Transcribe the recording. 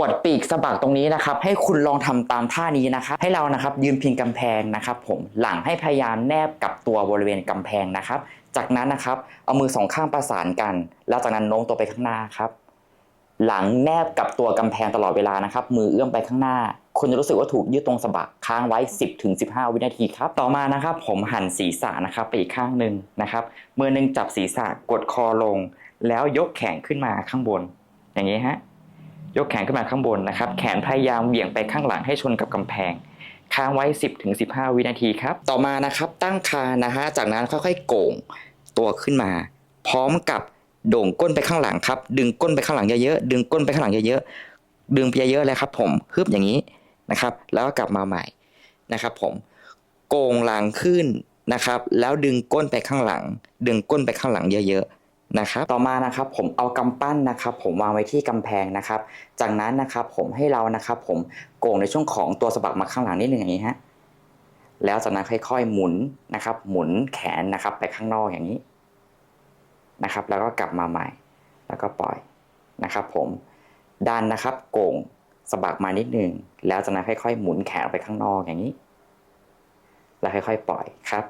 ปลดปีกสะบักตรงนี้นะครับ ให้คุณลองทำตามท่านี้นะครับ ให้เรานะครับยืนพิงกำแพงนะครับ ผมหลังให้พยายามแนบกับตัวบริเวณกำแพงนะครับ จากนั้นนะครับ เอามือสองข้างประสานกัน แล้วจากนั้นโน้มตัวไปข้างหน้าครับ หลังแนบกับตัวกำแพงตลอดเวลานะครับ มือเอื้อมไปข้างหน้าคุณจะรู้สึกว่าถูกยืดตรงสะบักค้างไว้ 10ถึง15 วินาทีครับ ต่อมานะครับ ผมหันศีรษะนะครับไปอีกข้างหนึ่งนะครับมือหนึ่งจับศีรษะกดคอลง แล้วยกแขนขึ้นมาข้างบน อย่างนี้ฮะ ยกแขนขึ้นมาข้างบนนะครับ แขนพยายามเหวี่ยงไปข้างหลังให้ชนกับกำแพง ค้างไว้ 10ถึง15 วินาทีครับ ต่อมานะครับตั้งคานนะฮะ จากนั้นค่อยๆโก่งตัวขึ้นมา พร้อมกับโด่งก้นไปข้างหลังครับ ดึงก้นไปข้างหลังเยอะๆ ดึงก้นไปข้างหลังเยอะๆ ดึงไปเยอะๆเลยครับ ผม ฮึบอย่างนี้นะครับ แล้วก็กลับมาใหม่นะครับ ผม โก่งหลังขึ้นนะครับ แล้วดึงก้นไปข้างหลัง ดึงก้นไปข้างหลังเยอะๆ นะครับต่อมานะครับผมเอากำปั้นนะครับ ผมวางไว้ที่กำแพงนะครับ จากนั้นนะครับผมให้เรานะครับ ผมโก่งในช่วงของตัวสะบักมาข้างหลังนิดนึงอย่างนี้ฮะแล้วจากนั้นค่อยๆหมุนนะครับ หมุนแขนนะครับ ไปข้างนอกอย่างนี้นะครับ แล้วก็กลับมาใหม่ แล้วก็ปล่อยนะครับ ผมดันนะครับ โก่งสะบักมานิดนึงแล้วจากนั้นค่อยๆ หมุนแขนไปข้างนอกอย่างนี้ แล้วค่อยๆ ปล่อยครับ